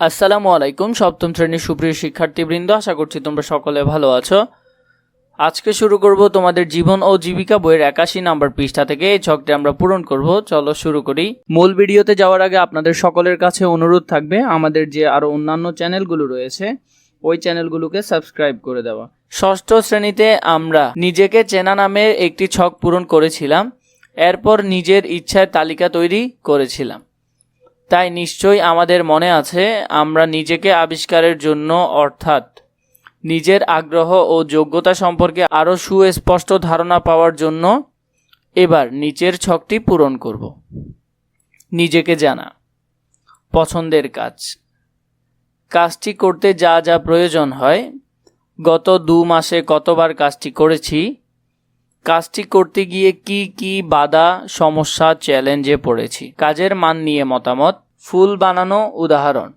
আসসালামু আলাইকুম, সপ্তম শ্রেণির সুপ্রিয় শিক্ষার্থীবৃন্দ, আশা করছি তোমরা সকলে ভালো আছো। আজকে শুরু করব তোমাদের জীবন ও জীবিকা বইয়ের একাশি নাম্বার পৃষ্ঠা থেকে, এই ছকটি আমরা পূরণ করব। চলো শুরু করি। মূল ভিডিওতে যাওয়ার আগে আপনাদের সকলের কাছে অনুরোধ থাকবে, আমাদের যে আরও অন্যান্য চ্যানেলগুলো রয়েছে, ওই চ্যানেলগুলোকে সাবস্ক্রাইব করে দেওয়া। ষষ্ঠ শ্রেণীতে আমরা নিজেকে চেনা নামের একটি ছক পূরণ করেছিলাম, এরপর নিজের ইচ্ছার তালিকা তৈরি করেছিলাম। তাই নিশ্চয়ই আমাদের মনে আছে, আমরা নিজেকে আবিষ্কারের জন্য, অর্থাৎ নিজের আগ্রহ ও যোগ্যতা সম্পর্কে আরও সুস্পষ্ট ধারণা পাওয়ার জন্য এবার নিচের ছকটি পূরণ করব। নিজেকে জানা, পছন্দের কাজ। কাজটি করতে যা যা প্রয়োজন হয়, গত দু মাসে কতবার কাজটি করেছি কাজটি করতে গিয়ে কি কি বাধা, সমস্যা চ্যালেঞ্জে পড়েছি। কাজের মান নিয়ে মতামত, ফুল বানানো উদাহরণ।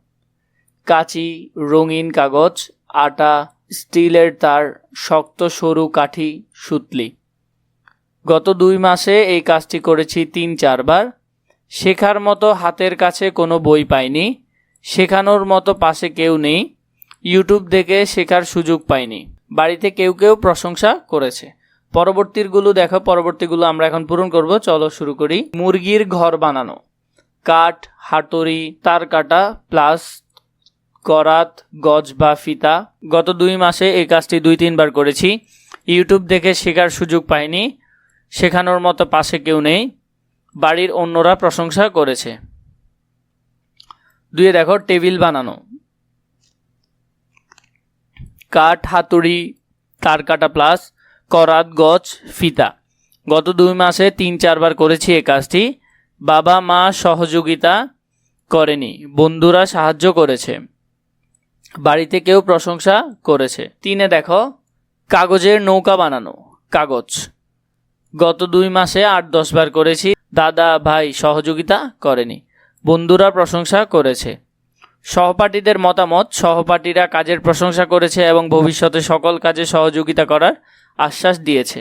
কাঁচি, রঙিন কাগজ, আটা, স্টিলের তার, শক্ত সরু কাঠি, সুতলি। গত দুই মাসে এই কাজটি করেছি তিন চারবার। শেখার মতো হাতের কাছে কোনো বই পাইনি। শেখানোর মতো পাশে কেউ নেই। ইউটিউব দেখে শেখার সুযোগ পাইনি। বাড়িতে কেউ কেউ প্রশংসা করেছে। পরবর্তীগুলো দেখো, পরবর্তীগুলো আমরা এখন পূরণ করব। চলো শুরু করি। মুরগির ঘর বানানো। কাঠ, হাতুড়ি, তার কাটা, প্লাস করাত, গজ বা ফিতা। গত দুই মাসে এই কাজটি দুই, তিনবার করেছি। ইউটিউব দেখে শেখার সুযোগ পাইনি। শেখানোর মতো পাশে কেউ নেই। বাড়ির অন্যরা প্রশংসা করেছে। দুয়ে দেখো, টেবিল বানানো। কাঠ, হাতুড়ি, তার কাটা, প্লাস করাত গজ ফিতা। গত দুই মাসে তিন চারবার করেছি এই কাজটি। বাবা মা সহযোগিতা করেনি, বন্ধুরা সাহায্য করেছে, বাড়িতে কেউ প্রশংসা করেছে। তিনে দেখো, কাগজের নৌকা বানানো, কাগজ। গত দুই মাসে আট দশ বার করেছি, দাদা ভাই সহযোগিতা করেনি, বন্ধুরা প্রশংসা করেছে। সহপাঠীদের মতামত সহপাঠীরা কাজের প্রশংসা করেছে এবং ভবিষ্যতে সকল কাজে সহযোগিতা করার আশ্বাস দিয়েছে।